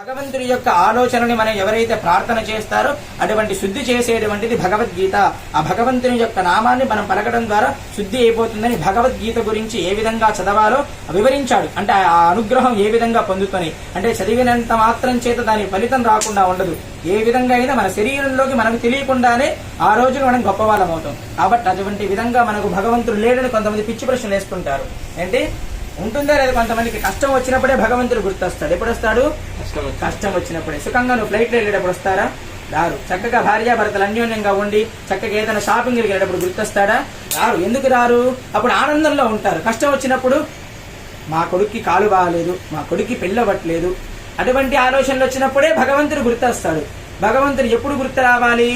భగవంతుడి యొక్క ఆలోచనని మనం ఎవరైతే ప్రార్థన చేస్తారో అటువంటి శుద్ధి చేసేటువంటిది భగవద్గీత. ఆ భగవంతుని యొక్క నామాన్ని మనం పలకడం ద్వారా శుద్ధి అయిపోతుందని భగవద్గీత గురించి ఏ విధంగా చదవాలో వివరించాడు. అంటే ఆ అనుగ్రహం ఏ విధంగా పొందుతుంది అంటే చదివినంత మాత్రం చేత దాని ఫలితం రాకుండా ఉండదు. ఏ విధంగా అయినా మన శరీరంలోకి మనకు తెలియకుండానే ఆ రోజున మనం గొప్పవాళ్ళం అవుతాం. కాబట్టి అటువంటి విధంగా మనకు భగవంతుడు లేడని కొంతమంది పిచ్చి ప్రశ్నలు వేసుకుంటారు. అంటే ఉంటుందా లేదా కొంతమందికి. కష్టం వచ్చినప్పుడే భగవంతుడు గుర్తొస్తాడు. ఎప్పుడు వస్తాడు కష్టం వచ్చినప్పుడే. సుఖంగా నువ్వు ఫ్లైట్లో వెళ్ళేటప్పుడు వస్తారా? రారు. చక్కగా భార్యాభర్తలు అన్యోన్యంగా ఉండి చక్కగా ఏదైనా షాపింగ్ వెళ్ళేటప్పుడు గుర్తొస్తాడా? రారు. ఎందుకు రారు? అప్పుడు ఆనందంలో ఉంటారు. కష్టం వచ్చినప్పుడు మా కొడుక్కి కాలు బాగలేదు మా కొడుక్కి పెళ్ళవట్లేదు అటువంటి ఆలోచనలు వచ్చినప్పుడే భగవంతుడు గుర్తొస్తాడు. భగవంతుడు ఎప్పుడు గుర్తు రావాలి?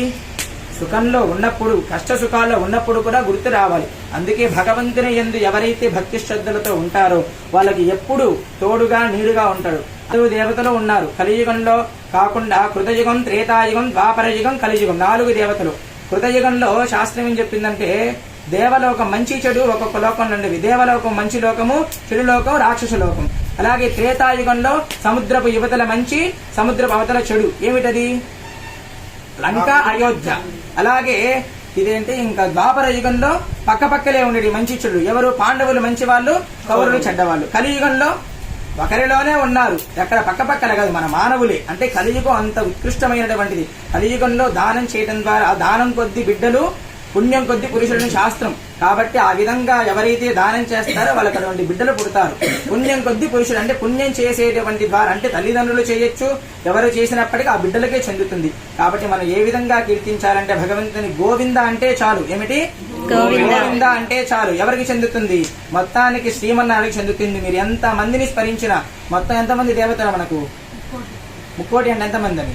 సుఖంలో ఉన్నప్పుడు కష్ట సుఖాల్లో ఉన్నప్పుడు కూడా గుర్తు రావాలి. అందుకే భగవంతుని ఎందు ఎవరైతే భక్తి శ్రద్ధలతో ఉంటారో వాళ్ళకి ఎప్పుడు తోడుగా నీడుగా ఉంటాడు. నాలుగు దేవతలు ఉన్నారు. కలియుగంలో కాకుండా కృతయుగం త్రేతాయుగం ద్వాపరయుగం కలియుగం నాలుగు దేవతలు. కృతయుగంలో శాస్త్రం ఏం చెప్పిందంటే దేవలోకం మంచి చెడు ఒక్కొక్క లోకం నుండి దేవలోకం మంచి లోకము చెడు లోకం రాక్షస లోకం. అలాగే త్రేతాయుగంలో సముద్రపు యువతల మంచి సముద్రపు అవతల చెడు. ఏమిటది? లంక అయోధ్య. అలాగే ఇదేంటి ఇంకా ద్వాపర యుగంలో పక్క పక్కలే ఉండేది మంచి చెడు. ఎవరు పాండవులు మంచి వాళ్ళు కౌరులు చెడ్డవాళ్ళు. కలియుగంలో ఒకరిలోనే ఉన్నారు. ఎక్కడ పక్క పక్కల కాదు మన మానవులే. అంటే కలియుగం అంత ఉత్కృష్టమైనటువంటిది. కలియుగంలో దానం చేయడం ద్వారా ఆ దానం కొద్ది బిడ్డలు పుణ్యం కొద్ది పురుషులని శాస్త్రం. కాబట్టి ఆ విధంగా ఎవరైతే దానం చేస్తారో వాళ్ళకి అటువంటి బిడ్డలు పుడతారు. పుణ్యం కొద్ది పురుషుడు అంటే పుణ్యం చేసేటువంటి ద్వారా అంటే తల్లిదండ్రులు చేయొచ్చు. ఎవరు చేసినప్పటికీ ఆ బిడ్డలకే చెందుతుంది. కాబట్టి మనం ఏ విధంగా కీర్తించాలంటే భగవంతుని గోవింద అంటే చాలు. ఏమిటి? గోవింద. అంటే చాలు. ఎవరికి చెందుతుంది? మొత్తానికి శ్రీమన్నారాయణకి చెందుతుంది. మీరు ఎంత మందిని స్మరించినా మొత్తం ఎంతమంది దేవతలు మనకు? ముక్కోటి అంటే ఎంతమంది అని?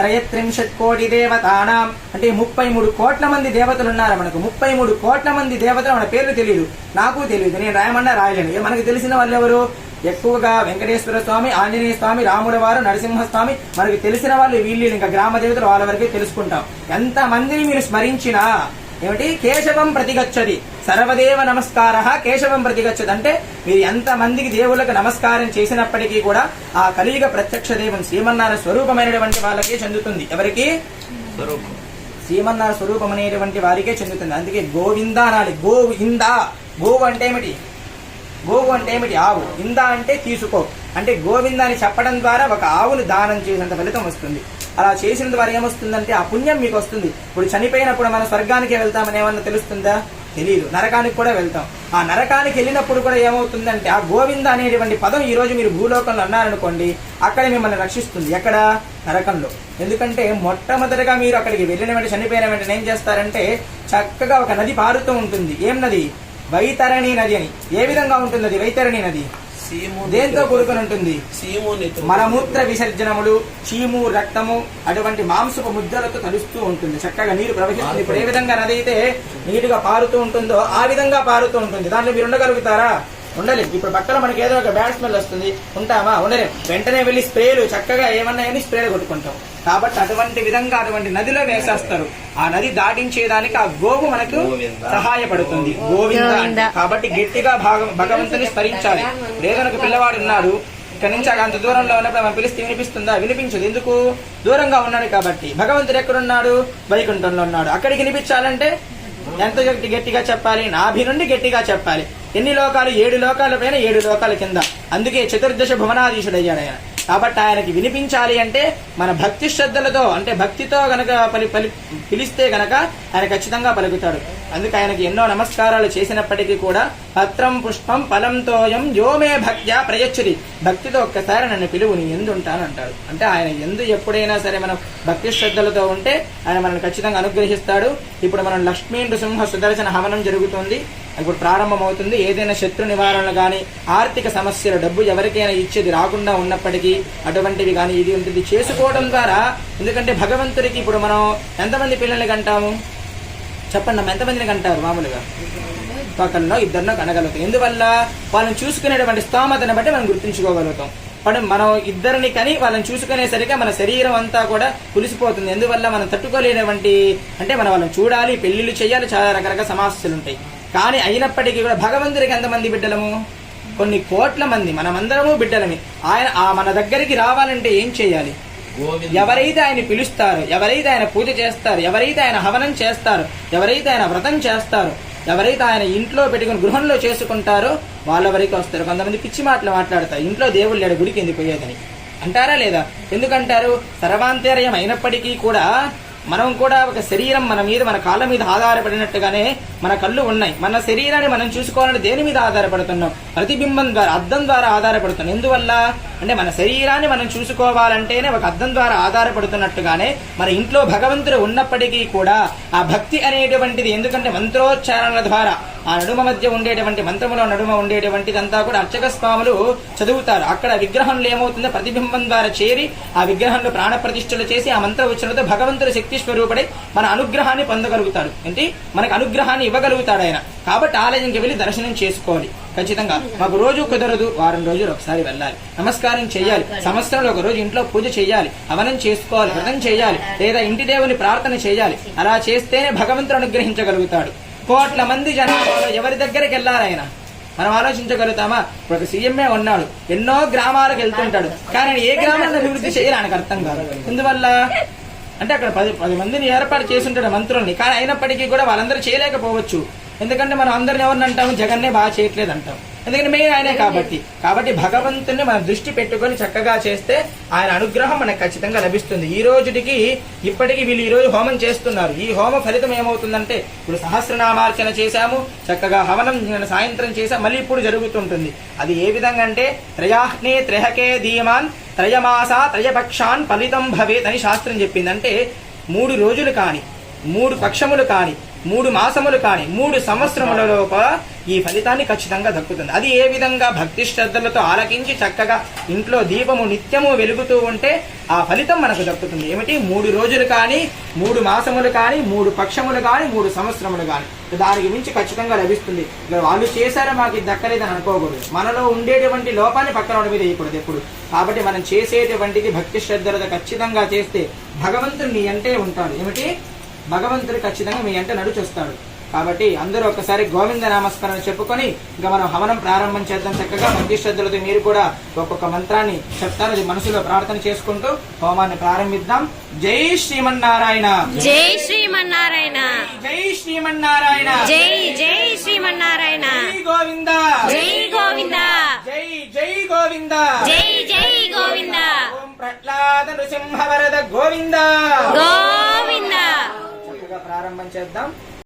త్రయత్రింశత్ కోటి దేవతానాం. అంటే ముప్పై మూడు కోట్ల మంది దేవతలు ఉన్నారు మనకు. ముప్పై మూడు కోట్ల మంది దేవతలు మన పేర్లు తెలియదు నాకు తెలియదు నేను రాయమన్నా రాయలేను. మనకు తెలిసిన వాళ్ళు ఎవరు ఎక్కువగా వెంకటేశ్వర స్వామి ఆంజనేయ స్వామి రాముల వారు నరసింహస్వామి. మనకు తెలిసిన వాళ్ళు వీళ్ళు. ఇంకా గ్రామ దేవతలు వాళ్ళ వరకే తెలుసుకుంటాం. ఎంత మందిని మీరు స్మరించినా ఏమిటి? కేశవం ప్రతిగచ్చది. సర్వదేవ నమస్కార కేశవం ప్రతిగచ్చది. అంటే మీరు ఎంత మందికి దేవులకు నమస్కారం చేసినప్పటికీ కూడా ఆ కలియుగ ప్రత్యక్ష దేవం శ్రీమన్నారాయణ స్వరూపమైనటువంటి వాళ్ళకే చెందుతుంది. ఎవరికి? శ్రీమన్నారాయణ స్వరూపం అనేటువంటి వారికే చెందుతుంది. అందుకే గోవింద అనాలి. గోవు ఇంద గోవు అంటే ఏమిటి? గోవు అంటే ఏమిటి? ఆవు. ఇంద అంటే తీసుకో. అంటే గోవింద అని చెప్పడం ద్వారా ఒక ఆవును దానం చేసినంత ఫలితం వస్తుంది. అలా చేసిన ద్వారా ఏమొస్తుందంటే ఆ పుణ్యం మీకు వస్తుంది. ఇప్పుడు చనిపోయినప్పుడు మనం స్వర్గానికి వెళ్తామని ఏమన్నా తెలుస్తుందా? తెలియదు నరకానికి కూడా వెళ్తాం. ఆ నరకానికి వెళ్ళినప్పుడు కూడా ఏమవుతుందంటే ఆ గోవింద అనేటువంటి పదం ఈ రోజు మీరు భూలోకంలో అన్నారనుకోండి అక్కడ మిమ్మల్ని రక్షిస్తుంది. ఎక్కడ? నరకంలో. ఎందుకంటే మొట్టమొదటిగా మీరు అక్కడికి వెళ్ళిన వెంటనే చనిపోయిన వెంటనే ఏం చేస్తారంటే చక్కగా ఒక నది పారుతూ ఉంటుంది. ఏం నది? వైతరణి నది అని. ఏ విధంగా ఉంటుంది అది? వైతరణి నది. దేంతో కూడుకొని ఉంటుంది మలమూత్ర విసర్జనములు చీము రక్తము అటువంటి మాంసపు ముద్రలతో తలుస్తూ ఉంటుంది. చక్కగా నీరు ప్రవహిస్తుంది. ఇప్పుడు ఏ విధంగా నది అయితే నీరుగా పారుతూ ఉంటుందో ఆ విధంగా పారుతూ ఉంటుంది. దాంట్లో మీరు ఉండగలుగుతారా? ఉండలేం. ఇప్పుడు పక్కన మనకి ఏదో ఒక బ్యాడ్ స్మెల్ వస్తుంది. ఉంటామా? ఉండలేం. వెంటనే వెళ్ళి స్ప్రేలు చక్కగా ఏమన్నా కానీ స్ప్రేలు కొట్టుకుంటాం. కాబట్టి అటువంటి విధంగా అటువంటి నదిలో వేసేస్తారు. ఆ నది దాటించేదానికి ఆ గోవు మనకు సహాయపడుతుంది. గోవింద అంటే. కాబట్టి గట్టిగా భాగ- భగవంతుని స్మరించాలి. లేదనొక పిల్లవాడు ఉన్నాడు. ఇక్కడ నుంచి అంత దూరంలో ఉన్నప్పుడు మనం పిలిస్తే వినిపిస్తుందా? వినిపించదు. ఎందుకు? దూరంగా ఉన్నాడు కాబట్టి. భగవంతుడు ఎక్కడున్నాడు? వైకుంఠంలో ఉన్నాడు. అక్కడికి వినిపించాలంటే ఎంత గట్టి గట్టిగా చెప్పాలి. నాభి నుండి గట్టిగా చెప్పాలి. ఎన్ని లోకాలు? ఏడు లోకాల పైన ఏడు లోకాల కింద. అందుకే చతుర్దశ భువనాధీశుడయ్యాడు ఆయన కాబట్టి ఆయనకి వినిపించాలి అంటే మన భక్తి శ్రద్ధలతో అంటే భక్తితో గనక పలి పలి పిలిస్తే గనక ఆయన ఖచ్చితంగా పలుకుతాడు. అందుకే ఆయనకి ఎన్నో నమస్కారాలు చేసినప్పటికీ కూడా పత్రం పుష్పం ఫలంతోయం యోమే భక్త్యా ప్రయచ్చురి. భక్తితో ఒక్కసారి నన్ను పిలువు నీ ఎందు ఉంటాను అంటాడు. అంటే ఆయన ఎందు ఎప్పుడైనా సరే మనం భక్తి శ్రద్ధలతో ఉంటే ఆయన మనల్ని ఖచ్చితంగా అనుగ్రహిస్తాడు. ఇప్పుడు మనం లక్ష్మీ నృసింహ సుదర్శన హవనం జరుగుతుంది. ఇప్పుడు ప్రారంభమవుతుంది. ఏదైనా శత్రు నివారణ కానీ ఆర్థిక సమస్యలు డబ్బు ఎవరికైనా ఇచ్చేది రాకుండా ఉన్నప్పటికీ అటువంటివి కానీ ఇది ఉంటుంది. చేసుకోవడం ద్వారా ఎందుకంటే భగవంతుడికి ఇప్పుడు మనం ఎంతమంది పిల్లల్ని కంటాము? చెప్పండి ఎంతమందిని కంటారు మామూలుగా? ఒకరినో ఇద్దరినో కనగలుగుతాం. ఎందువల్ల? వాళ్ళని చూసుకునేటువంటి స్తోమతను బట్టి మనం గుర్తుంచుకోగలుగుతాం. మనం మనం ఇద్దరిని కని వాళ్ళని చూసుకునేసరిగా మన శరీరం అంతా కూడా కులిసిపోతుంది ఎందువల్ల? మనం తట్టుకోలేనటువంటి అంటే మనం వాళ్ళని చూడాలి పెళ్ళిళ్ళు చేయాలి చాలా రకరకాల సమస్యలు ఉంటాయి కానీ అయినప్పటికీ కూడా భగవంతుడికి ఎంతమంది బిడ్డలము? కొన్ని కోట్ల మంది మనమందరము బిడ్డలమే. ఆయన ఆ మన దగ్గరికి రావాలంటే ఏం చేయాలి? ఎవరైతే ఆయన పిలుస్తారో ఎవరైతే ఆయన పూజ చేస్తారో ఎవరైతే ఆయన హవనం చేస్తారో ఎవరైతే ఆయన వ్రతం చేస్తారో ఎవరైతే ఆయన ఇంట్లో పెట్టుకుని గృహంలో చేసుకుంటారో వాళ్ళ వరకు వస్తారు. కొంతమంది పిచ్చి మాటలు మాట్లాడతారు. ఇంట్లో దేవుళ్ళు లేడు గుడికి ఎందుకు పోయేదని. అంటారా లేదా? ఎందుకంటారు? సర్వాంతర్యం అయినప్పటికీ కూడా మనం కూడా ఒక శరీరం మన మీద మన కాళ్ళ మీద ఆధారపడినట్టుగానే మన కళ్ళు ఉన్నాయి. మన శరీరాన్ని మనం చూసుకోవాలంటే దేని మీద ఆధారపడుతున్నాం? ప్రతిబింబం ద్వారా అద్దం ద్వారా ఆధారపడుతున్నాం. ఎందువల్ల? అంటే మన శరీరాన్ని మనం చూసుకోవాలంటేనే ఒక అర్థం ద్వారా ఆధారపడుతున్నట్టుగానే మన ఇంట్లో భగవంతుడు ఉన్నప్పటికీ కూడా ఆ భక్తి అనేటువంటిది ఎందుకంటే మంత్రోచ్చారణల ద్వారా ఆ నడుమ మధ్య ఉండేటువంటి మంత్రములో నడుమ ఉండేటువంటిదంతా కూడా అర్చక స్వాములు చదువుతారు. అక్కడ విగ్రహంలో ఏమవుతుందో ప్రతిబింబం ద్వారా చేరి ఆ విగ్రహంలో ప్రాణప్రతిష్ఠలు చేసి ఆ మంత్ర ఉచ్చరణతో భగవంతుడు శక్తి స్వరూపుడై మన అనుగ్రహాన్ని పొందగలుగుతాడు. అంటే మనకు అనుగ్రహాన్ని ఇవ్వగలుగుతాడు ఆయన. కాబట్టి ఆలయంకి వెళ్ళి దర్శనం చేసుకోవాలి. ఖచ్చితంగా. మాకు రోజు కుదరదు. వారం రోజులు ఒకసారి వెళ్ళాలి. నమస్కారం. చేయాలి. సంవత్సరంలో ఒక రోజు ఇంట్లో పూజ చేయాలి. హవనం చేసుకోవాలి వ్రతం చేయాలి లేదా ఇంటి దేవుని ప్రార్థన చేయాలి. అలా చేస్తేనే భగవంతుడు అనుగ్రహించగలుగుతాడు. కోట్ల మంది జనాభాలో ఎవరి దగ్గరికి వెళ్ళాలి ఆయన? మనం ఆలోచించగలుగుతామా? ఇప్పుడు ఒక సీఎంఏ ఉన్నాడు. ఎన్నో గ్రామాలకు వెళ్తుంటాడు. కానీ ఏ గ్రామాన్ని అభివృద్ధి చేయాలి ఆయనకు అర్థం కాదు. ఎందువల్ల? అంటే అక్కడ పది పది మందిని ఏర్పాటు చేసి ఉంటాడు మంత్రుల్ని. కానీ అయినప్పటికీ కూడా వాళ్ళందరూ చేయలేకపోవచ్చు. ఎందుకంటే మనం అందరిని ఎవరిని అంటాము? జగన్నే బాగా చేయట్లేదు అంటాం ఎందుకంటే మెయిన్ ఆయనే కాబట్టి. కాబట్టి భగవంతుని మన దృష్టి పెట్టుకొని చక్కగా చేస్తే ఆయన అనుగ్రహం మనకు ఖచ్చితంగా లభిస్తుంది. ఈ రోజుకి ఇప్పటికి వీళ్ళు ఈ రోజు హోమం చేస్తున్నారు. ఈ హోమ ఫలితం ఏమవుతుందంటే ఇప్పుడు సహస్రనామార్చన చేశాము చక్కగా హవనం సాయంత్రం చేశాం మళ్ళీ ఇప్పుడు జరుగుతుంటుంది. అది ఏ విధంగా అంటే త్రయాహ్నే త్రయకే ధీమాన్ త్రయమాస త్రయపక్షాన్ ఫలితం భవేత్ అని శాస్త్రం చెప్పింది. అంటే మూడు రోజులు కాని మూడు పక్షములు కానీ మూడు మాసములు కాని మూడు సంవత్సరములలో కూడా ఈ ఫలితాన్ని ఖచ్చితంగా దక్కుతుంది. అది ఏ విధంగా భక్తి శ్రద్ధలతో ఆలకించి చక్కగా ఇంట్లో దీపము నిత్యము వెలుగుతూ ఉంటే ఆ ఫలితం మనకు దక్కుతుంది. ఏమిటి? మూడు రోజులు కానీ మూడు మాసములు కానీ మూడు పక్షములు కానీ మూడు సంవత్సరములు కానీ. దానికి మించి ఖచ్చితంగా లభిస్తుంది. వాళ్ళు చేశారో మాకు ఇది దక్కలేదని అనుకోకూడదు. మనలో ఉండేటువంటి లోపాన్ని పక్కన వాడి మీద వేయకూడదు ఎప్పుడు. కాబట్టి మనం చేసేటువంటిది భక్తి శ్రద్ధలతో ఖచ్చితంగా చేస్తే భగవంతుడు నీ అంటే ఉంటాడు. ఏమిటి? భగవంతుడు ఖచ్చితంగా మీ ఎంట నడుచొస్తాడు కాబట్టి అందరూ ఒకసారి గోవింద నామస్మరణ చెప్పుకొని ఇంకా మనం హవనం ప్రారంభం చేద్దాం చక్కగా. భక్తి శ్రద్ధలతో మీరు కూడా ఒక్కొక్క మంత్రాన్ని చెప్తారు అది మనసులో ప్రార్థన చేసుకుంటూ హోమాన్ని ప్రారంభిద్దాం. జై శ్రీమన్నారాయణ. జై శ్రీమన్నారాయణ. జై శ్రీమన్నారాయణ. జై జై శ్రీమన్నారాయణ. జై గోవింద. జై గోవింద. జై జై గోవింద. జై జై గోవింద. ఓం ప్రహ్లాద నృసింహ వరద గోవింద. చక్కగా ప్రారంభం చేద్దాం.